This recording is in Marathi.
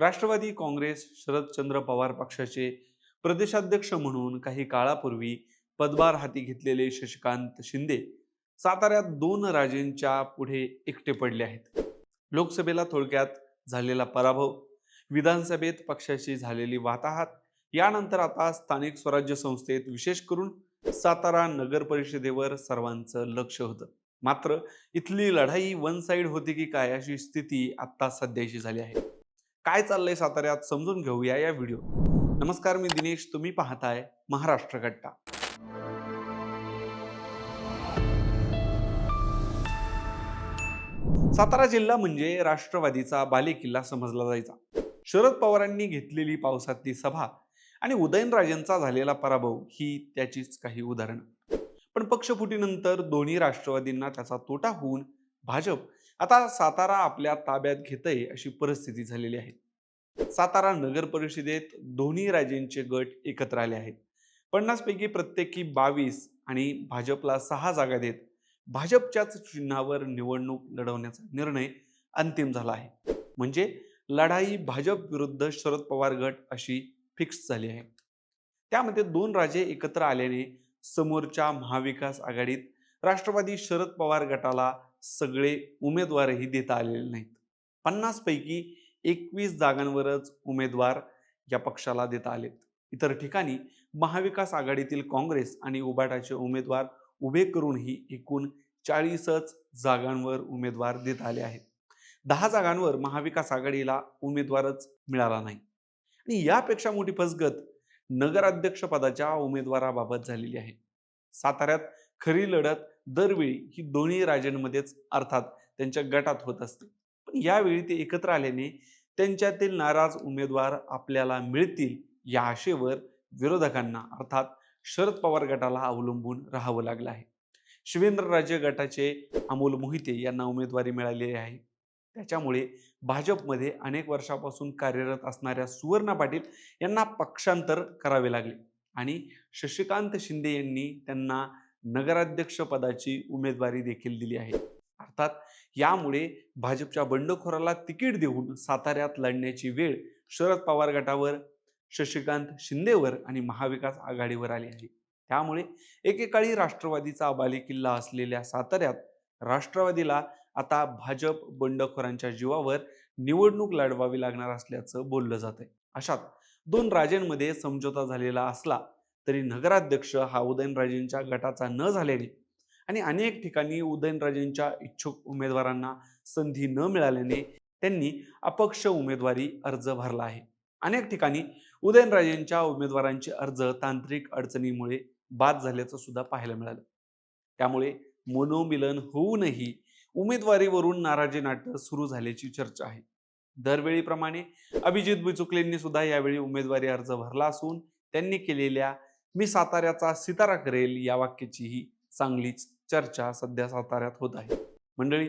राष्ट्रवादी काँग्रेस शरदचंद्र पवार पक्षाचे प्रदेशाध्यक्ष म्हणून काही काळापूर्वी पदभार हाती घेतलेले शशिकांत शिंदे साताऱ्यात दोन राजेंच्या पुढे एकटे पडले आहेत. लोकसभेला थोडक्यात झालेला पराभव विधानसभेत पक्षाशी झालेली वाताहात यानंतर आता स्थानिक स्वराज्य संस्थेत विशेष करून सातारा नगर परिषदेवर सर्वांचं लक्ष होतं. मात्र इथली लढाई वन साईड होती की काय अशी स्थिती आता सध्याची झाली आहे. काय चाललंय साताऱ्यात समजून घेऊया या व्हिडिओ नमस्कार मी दिनेश. तुम्ही पाहताय महाराष्ट्र कट्टा सातारा जिल्हा म्हणजे राष्ट्रवादीचा बालेकिल्ला समजला जायचा. शरद पवारांनी घेतलेली पावसातली सभा आणि उदयनराजेंचा झालेला पराभव ही त्याचीच काही उदाहरणं. पण पक्षफुटीनंतर दोन्ही राष्ट्रवादींना त्याचा तोटा होऊन भाजप आता सातारा आपल्या ताब्यात घेतय अशी परिस्थिती झालेली आहे. सातारा नगर परिषदेत दोन्ही राजेंचे गट एकत्र आले आहेत. पन्नासपैकी प्रत्येकी बावीस आणि भाजपला सहा जागा देत भाजपच्याच चिन्हावर निवडणूक लढवण्याचा निर्णय अंतिम झाला आहे. म्हणजे लढाई भाजप विरुद्ध शरद पवार गट अशी फिक्स झाली आहे. त्यामध्ये दोन राजे एकत्र आल्याने समोरच्या महाविकास आघाडीत राष्ट्रवादी शरद पवार गटाला सगळे उमेदवारही देता आलेले नाहीत. पन्नासपैकी एकवीस जागांवरच उमेदवार या पक्षाला देता आलेत. इतर ठिकाणी महाविकास आघाडीतील काँग्रेस आणि उबाटाचे उमेदवार उभे करूनही एकूण चाळीसच जागांवर उमेदवार देत आले आहेत. दहा जागांवर महाविकास आघाडीला उमेदवारच मिळाला नाही. आणि यापेक्षा मोठी फसगत नगराध्यक्षपदाच्या उमेदवाराबाबत झालेली आहे. साताऱ्यात खरी लढत दरवेळी ही दोन्ही राजांमध्येच अर्थात त्यांच्या गटात होत असते. पण यावेळी ते एकत्र आल्याने त्यांच्यातील नाराज उमेदवार आपल्याला मिळतील या आशेवर विरोधकांना अर्थात शरद पवार गटाला अवलंबून राहावं लागलं आहे. शिवेंद्रराजे गटाचे अमोल मोहिते यांना उमेदवारी मिळालेली आहे. त्याच्यामुळे भाजपमध्ये अनेक वर्षापासून कार्यरत असणाऱ्या सुवर्णा पाटील यांना पक्षांतर करावे लागले. आणि शशिकांत शिंदे यांनी त्यांना नगराध्यक्ष पदाची उमेदवारी देखील दिली आहे. अर्थात यामुळे भाजपच्या बंडखोराला तिकीट देऊन साताऱ्यात लढण्याची वेळ शरद पवार गटावर शशिकांत शिंदेवर आणि महाविकास आघाडीवर आली आहे. त्यामुळे एकेकाळी राष्ट्रवादीचा बालेकिल्ला असलेल्या साताऱ्यात राष्ट्रवादीला आता भाजप बंडखोरांच्या जीवावर निवडणूक लढवावी लागणार असल्याचं बोललं जात आहे अशात दोन राजांमध्ये समझोता झालेला असला तरी नगराध्यक्ष हा उदयनराजेंच्या गटाचा न झाल्याने आणि अनेक ठिकाणी उदयनराजेंच्या इच्छुक उमेदवारांना संधी न मिळाल्याने त्यांनी अपक्ष उमेदवारी अर्ज भरला आहे. अनेक ठिकाणी उदयनराजेंच्या उमेदवारांचे अर्ज तांत्रिक अडचणीमुळे बाद झाल्याचं सुद्धा पाहायला मिळालं. त्यामुळे मनोमिलन होऊनही उमेदवारीवरून नाराजी नाट्य सुरू झाल्याची चर्चा आहे. दरवेळीप्रमाणे अभिजित बिचुकलेंनी सुद्धा यावेळी उमेदवारी अर्ज भरला असून त्यांनी केलेल्या मी साताऱ्याचा सितारा करेल या वाक्याचीही चांगलीच चर्चा सध्या साताऱ्यात होत आहे. मंडळी